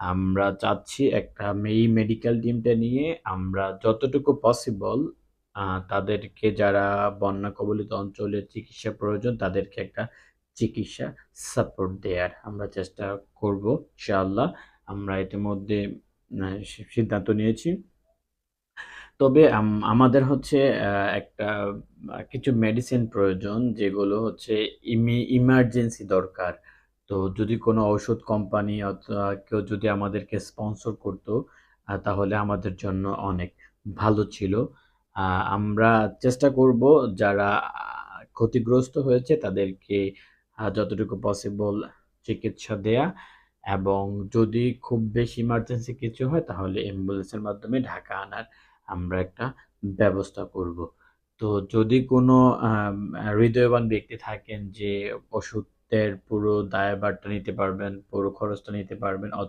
আমরা চাচ্ছি একটা এই মেডিকেল টিমটা নিয়ে আমরা যতটুকু পসিবল তাদেরকে যারা বন্যা কবলিত অঞ্চলের চিকিৎসা প্রয়োজন তাদেরকে একটা চিকিৎসা সাপোর্ট দেওয়ার আমরা চেষ্টা করব ইনশাআল্লাহ। আমরা ইতিমধ্যে সিদ্ধান্ত নিয়েছি। তবে আমাদের হচ্ছে একটা কিছু মেডিসিন প্রয়োজন যেগুলো হচ্ছে ইমার্জেন্সি দরকার। তো যদি কোনো ঔষুধ কোম্পানি অথবা কেউ যদি আমাদেরকে স্পন্সর করত তাহলে আমাদের জন্য অনেক ভালো ছিল। আমরা চেষ্টা করব যারা ক্ষতিগ্রস্ত হয়েছে তাদেরকে যতটুকু পসিবল চিকিৎসা দেয়া এবং যদি খুব বেশি ইমার্জেন্সি কিছু হয় তাহলে অ্যাম্বুলেন্সের মাধ্যমে ঢাকা আনার আমরা একটা ব্যবস্থা করব। তো যদি কোনো হৃদয়বান ব্যক্তি থাকেন যে ওষুধের পুরো দায়ভারটা নিতে পারবেন, পুরো খরচটা নিতে পারবেন